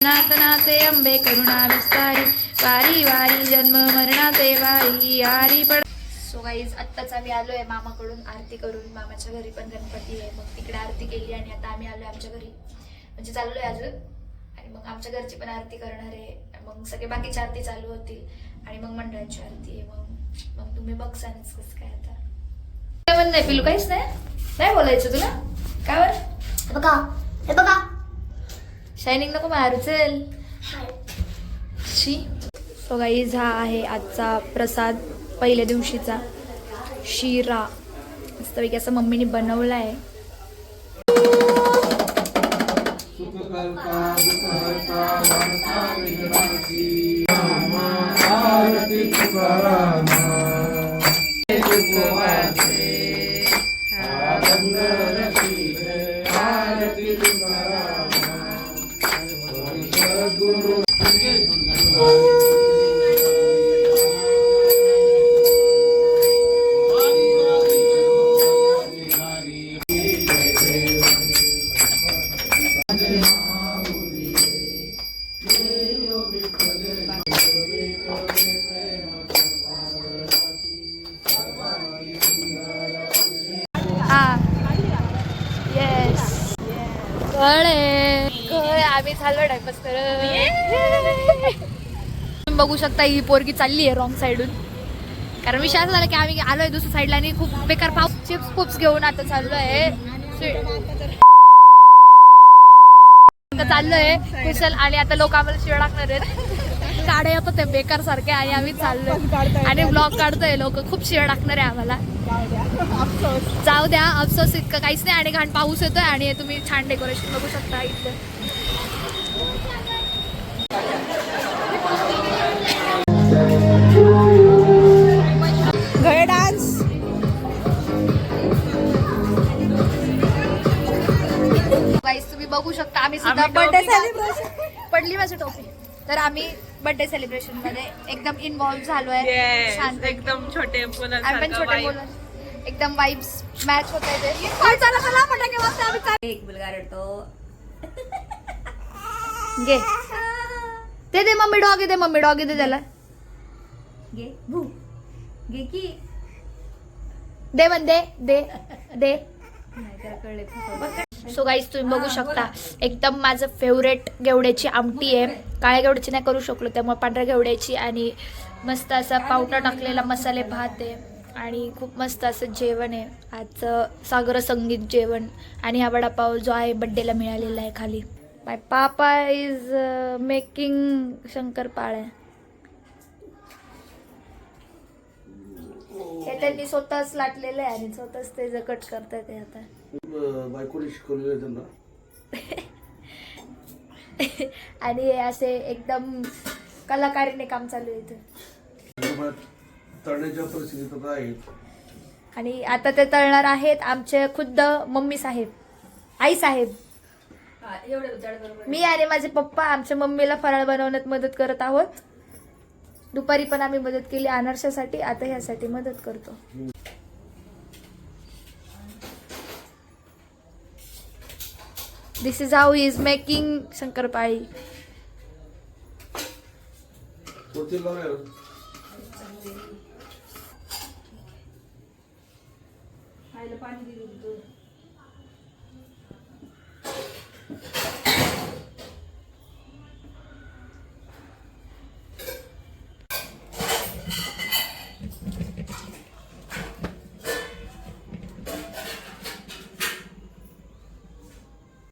नाथ नाथे अंबे करुणा विस्तारी वारी वारी जन्म मरणाचे वारी आरी पड सो गाईज आत्ताच आम्ही आलोय मामाकडून आरती करून. मामाच्या घरी पण गणपती आहे. मग तिकडे आरती केली आणि आता आम्ही आलोय आमच्या घरी. म्हणजे चाललोय अजून. आणि मग आमच्या घरची पण आरती करणार आहे. मग सगळे बाकीची आरती चालू होतील. आणि मग मंडळाची आरती आहे. मग मग तुम्ही बघसानच कसं काय आता. काय म्हणणं नाही पिलू काहीच नाही. नाही बोलायचं तुला. काय वर हे बघा हे बघा. शायनिंग नको मारू चल. शी. सो गाईज हा आहे आजचा प्रसाद पहिल्या दिवशीचा. शिरा. मस्तपैकी असं मम्मीने बनवला आहे आरती कळे. कळे आम्ही चाललो करत बघू शकता ही पोरगी चालली आहे रॉंग साईडून कारण विषय असा झाला की आम्ही आलोय दुसऱ्या साईडला आणि खूप बेकार पाऊस चिप्स पुप्स घेऊन आता चाललोय. चाललोय कुशल आणि आता लोक आम्हाला शिळ टाकणार आहेत. काढे येतात ते बेकार सारखे आणि आम्ही चाललोय. आणि ब्लॉग काढतोय लोक खूप शिळ टाकणार आहे आम्हाला. जाऊ द्या अफसोस इतकं काहीच नाही. आणि घाण पाऊस येतोय आणि तुम्ही छान डेकोरेशन बघू शकता इथलं. Birthday celebration. पडली माझी टोपी. तर आम्ही बर्थडे सेलिब्रेशनमध्ये एकदम इन्व्हॉल्व झालोय. Yes, शांत. एकदम छोटे आम्ही पण मुलांसारखं छोटे. मुलं. एकदम वाईब्स मॅच होत आहे ते. चला चला फटाके वाजता आम्ही चाल- एक मुलगा रडतो. घे. ते दे मम्मी डॉगी दे मम्मी डॉगी दे त्याला. घे. भू. घे की. दे म्हण दे दे दे. नाही त्याला कळले सो गाईज तुम्ही बघू शकता एकदम माझं फेवरेट गेवड्याची आमटी आहे. काळ्या गेवड्याची नाही करू शकलो त्यामुळे पांढऱ्या गेवड्याची आणि मस्त असा पावडर टाकलेला मसाले भात आहे. आणि खूप मस्त असं जेवण आहे. आजचं सागर संगीत जेवण आणि हा वडापाव जो आहे बड्डेला मिळालेला आहे खाली. माय पापा इज मेकिंग शंकरपाळ्या हे त्यांनी स्वतःच लाटलेलं आहे आणि स्वतःच ते जे कट करताय ते आता. बायकोने शिकवलेलं त्यांना. आणि हे असे एकदम कलाकारीने काम चालू आहे इथे. तळण्याच्या परिस्थितीत आता आहेत. आणि आता ते तळणार आहेत आमचे खुद्द मम्मी साहेब आई साहेब. मी आणि माझे पप्पा आमच्या मम्मीला फराळ बनवण्यात मदत करत आहोत. दुपारी पण आम्ही मदत केली. अनारशासाठी आता ह्यासाठी मदत करतो. This is how is making shankarpali कोणती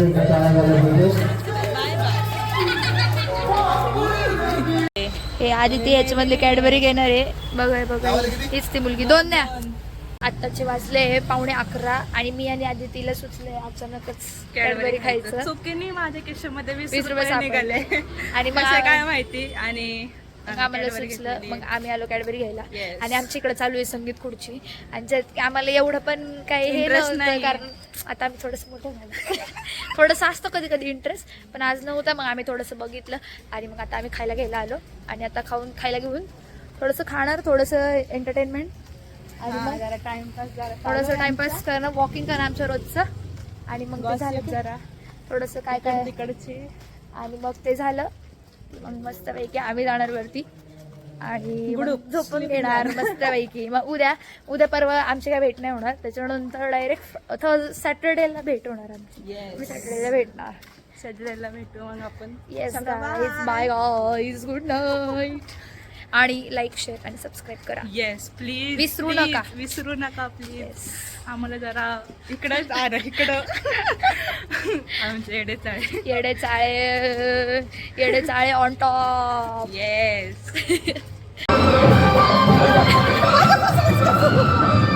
एका झाल्या पाहिजे हे आदिती याच्यामधली कॅडबरी घेणार आहे. बघाय बघाय. हीच ती मुलगी. दोन द्या. आत्ताचे वाजले पावणे अकरा आणि मी आणि आदितीला सुचले अचानकच कॅडबरी खायचं. चुकीने माझ्या खिशामध्ये वीस रुपये निघाले. आणि आ- काय माहिती? आणि आम्हाला सुचलं. मग आम्ही आलो कॅडबरी घ्यायला. आणि आमच्या इकडे चालू आहे संगीत खुर्ची. आणि ज्यात आम्हाला एवढं पण काही हे नव्हतं नाही. कारण आता आम्ही थोडंसं मोठं झालं. थोडंसं असतं कधी कधी इंटरेस्ट पण आज नव्हता. मग आम्ही थोडंसं बघितलं. आणि मग आता आम्ही खायला घ्यायला आलो. आणि आता खाऊन खायला घेऊन थोडंसं खाणार थोडंसं एंटरटेनमेंट जरा टाइमपास जरा थोडंसं टाइमपास करणं वॉकिंग करणं आमच्या रोजचं. आणि मग ते झालं की जरा. थोडंसं काय काय तिकडची. आणि मग ते झालं. मग मस्तपैकी आम्ही जाणार वरती. आणि झोपून घेणार मस्तपैकी. मग उद्या उद्या परवा आमची काय भेट नाही होणार. त्याच्यानंतर डायरेक्ट सॅटर्डेला भेट होणार आमची. सॅटर्डेला भेटणार. सॅटर्डेला भेटू मग आपण. Yes bye guys good night आणि लाईक शेअर आणि सबस्क्राईब करा. येस प्लीज विसरू नका. विसरू नका प्लीज आम्हाला जरा इकडंच आ इकडं. आमचे एडे चाळे येडे चाळे येडे चाळे ऑन टॉप येस